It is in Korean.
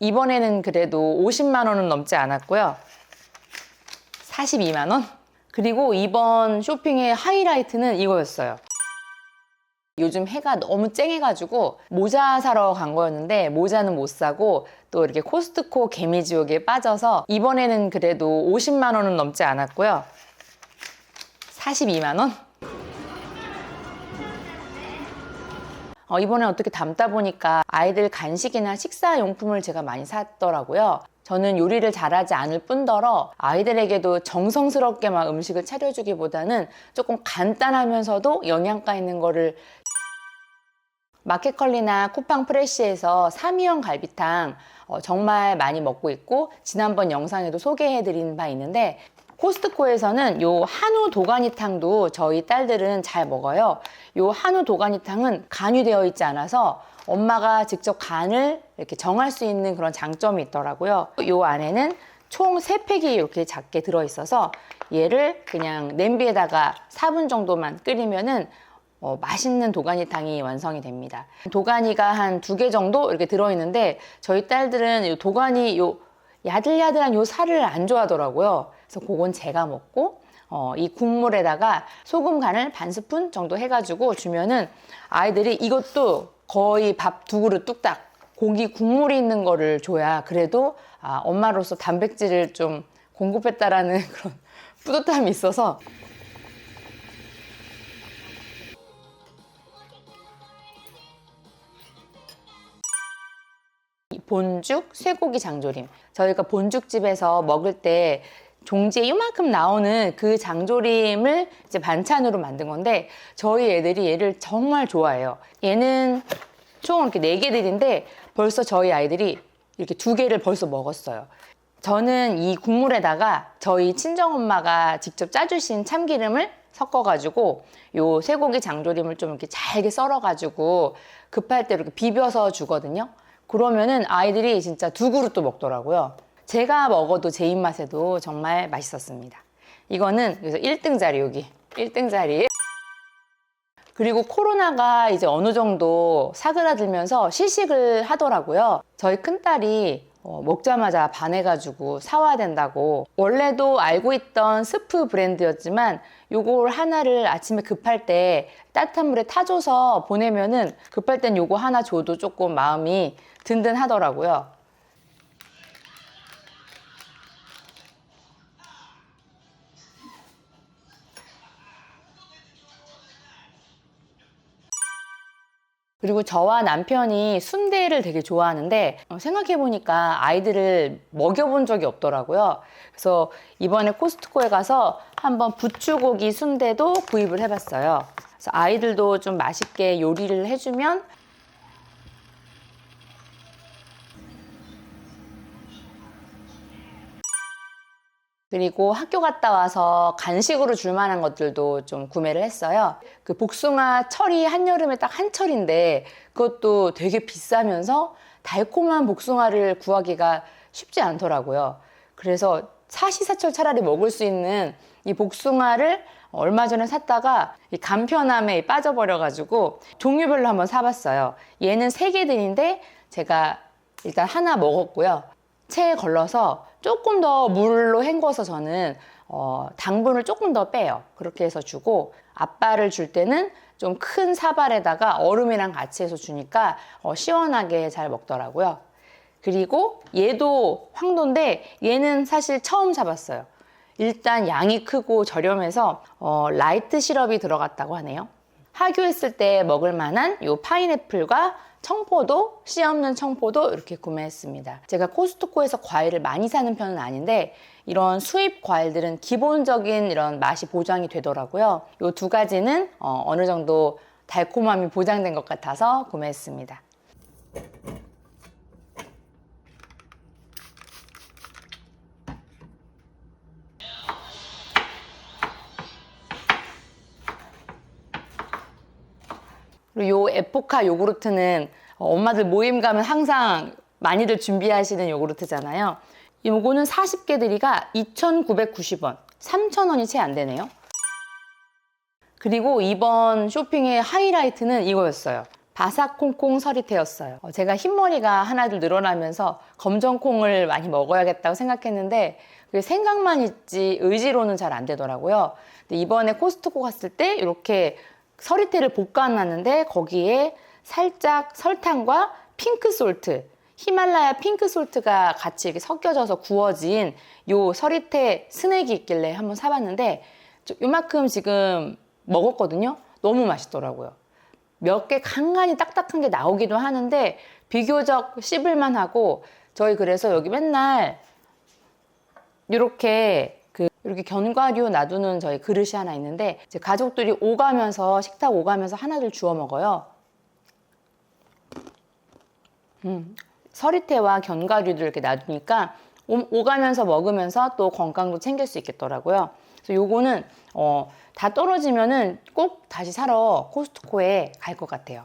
이번에는 그래도 50만 원은 넘지 않았고요. 42만 원? 그리고 이번 쇼핑의 하이라이트는 이거였어요. 요즘 해가 너무 쨍해가지고 모자 사러 간 거였는데 모자는 못 사고 또 이렇게 코스트코 개미지옥에 빠져서 이번에는 그래도 50만 원은 넘지 않았고요. 42만 원? 어, 이번에 어떻게 담다 보니까 아이들 간식이나 식사 용품을 제가 많이 샀더라고요. 저는 요리를 잘하지 않을 뿐더러 아이들에게도 정성스럽게 막 음식을 차려주기보다는 조금 간단하면서도 영양가 있는 거를 마켓컬리나 쿠팡 프레시에서 삼이형 갈비탕 어, 정말 많이 먹고 있고 지난번 영상에도 소개해드린 바 있는데 코스트코에서는 요 한우 도가니탕도 저희 딸들은 잘 먹어요. 요 한우 도가니탕은 간이 되어 있지 않아서 엄마가 직접 간을 이렇게 정할 수 있는 그런 장점이 있더라고요. 요 안에는 총 3팩이 이렇게 작게 들어있어서 얘를 그냥 냄비에다가 4분 정도만 끓이면은 어, 맛있는 도가니탕이 완성이 됩니다. 도가니가 한 두 개 정도 이렇게 들어있는데 저희 딸들은 요 도가니 요 야들야들한 요 살을 안 좋아하더라고요. 그래서 그건 제가 먹고 어, 이 국물에다가 소금 간을 반 스푼 정도 해가지고 주면은 아이들이 이것도 거의 밥 두 그릇 뚝딱 고기 국물이 있는 거를 줘야 그래도 아, 엄마로서 단백질을 좀 공급했다라는 그런 뿌듯함이 있어서 본죽 쇠고기 장조림. 저희가 본죽집에서 먹을 때 종지에 이만큼 나오는 그 장조림을 이제 반찬으로 만든 건데 저희 애들이 얘를 정말 좋아해요. 얘는 총 이렇게 네 개들인데 벌써 저희 아이들이 이렇게 두 개를 벌써 먹었어요. 저는 이 국물에다가 저희 친정엄마가 직접 짜주신 참기름을 섞어가지고 요 쇠고기 장조림을 좀 이렇게 잘게 썰어가지고 급할 때 이렇게 비벼서 주거든요. 그러면은 아이들이 진짜 두 그릇도 먹더라고요. 제가 먹어도 제 입맛에도 정말 맛있었습니다. 이거는 그래서 1등 자리 여기 1등 자리에 그리고 코로나가 이제 어느 정도 사그라들면서 시식을 하더라고요. 저희 큰딸이 어, 먹자마자 반해가지고 사와야 된다고. 원래도 알고 있던 스프 브랜드였지만 요걸 하나를 아침에 급할 때 따뜻한 물에 타줘서 보내면은 급할 땐 요거 하나 줘도 조금 마음이 든든하더라고요. 그리고 저와 남편이 순대를 되게 좋아하는데 어, 생각해보니까 아이들을 먹여본 적이 없더라고요. 그래서 이번에 코스트코에 가서 한번 부추고기 순대도 구입을 해봤어요. 그래서 아이들도 좀 맛있게 요리를 해주면 그리고 학교 갔다 와서 간식으로 줄 만한 것들도 좀 구매를 했어요. 그 복숭아 철이 한여름에 딱 한 철인데 그것도 되게 비싸면서 달콤한 복숭아를 구하기가 쉽지 않더라고요. 그래서 사시사철 차라리 먹을 수 있는 이 복숭아를 얼마 전에 샀다가 이 간편함에 빠져버려가지고 종류별로 한번 사봤어요. 얘는 세 개들인데 제가 일단 하나 먹었고요. 체에 걸러서 조금 더 물로 헹궈서 저는 어, 당분을 조금 더 빼요. 그렇게 해서 주고 아빠를 줄 때는 좀 큰 사발에다가 얼음이랑 같이 해서 주니까 어, 시원하게 잘 먹더라고요. 그리고 얘도 황도인데 얘는 사실 처음 사봤어요. 일단 양이 크고 저렴해서 어, 라이트 시럽이 들어갔다고 하네요. 하교했을 때 먹을 만한 요 파인애플과 청포도, 씨 없는 청포도 이렇게 구매했습니다. 제가 코스트코에서 과일을 많이 사는 편은 아닌데 이런 수입 과일들은 기본적인 이런 맛이 보장이 되더라고요. 요 두 가지는 어, 어느 정도 달콤함이 보장된 것 같아서 구매했습니다. 그리고 요 에포카 요구르트는 어, 엄마들 모임 가면 항상 많이들 준비하시는 요구르트잖아요. 요거는 40개 들이가 2,990원, 3,000원이 채 안 되네요. 그리고 이번 쇼핑의 하이라이트는 이거였어요. 바삭콩콩 서리태였어요. 어, 제가 흰머리가 하나둘 늘어나면서 검정콩을 많이 먹어야겠다고 생각했는데 그게 생각만 있지 의지로는 잘 안 되더라고요. 근데 이번에 코스트코 갔을 때 이렇게 서리태를 볶아놨는데 거기에 살짝 설탕과 핑크 솔트, 히말라야 핑크 솔트가 같이 이렇게 섞여져서 구워진 요 서리태 스낵이 있길래 한번 사봤는데 좀 요만큼 지금 먹었거든요. 너무 맛있더라고요. 몇 개 간간히 딱딱한 게 나오기도 하는데 비교적 씹을만 하고 저희 그래서 여기 맨날 이렇게 그 이렇게 견과류 놔두는 저희 그릇이 하나 있는데 이제 가족들이 오가면서 식탁 오가면서 하나둘 주워 먹어요. 음, 서리태와 견과류들 이렇게 놔두니까 오- 오가면서 먹으면서 또 건강도 챙길 수 있겠더라고요. 그래서 요거는 어, 다 떨어지면은 꼭 다시 사러 코스트코에 갈 것 같아요.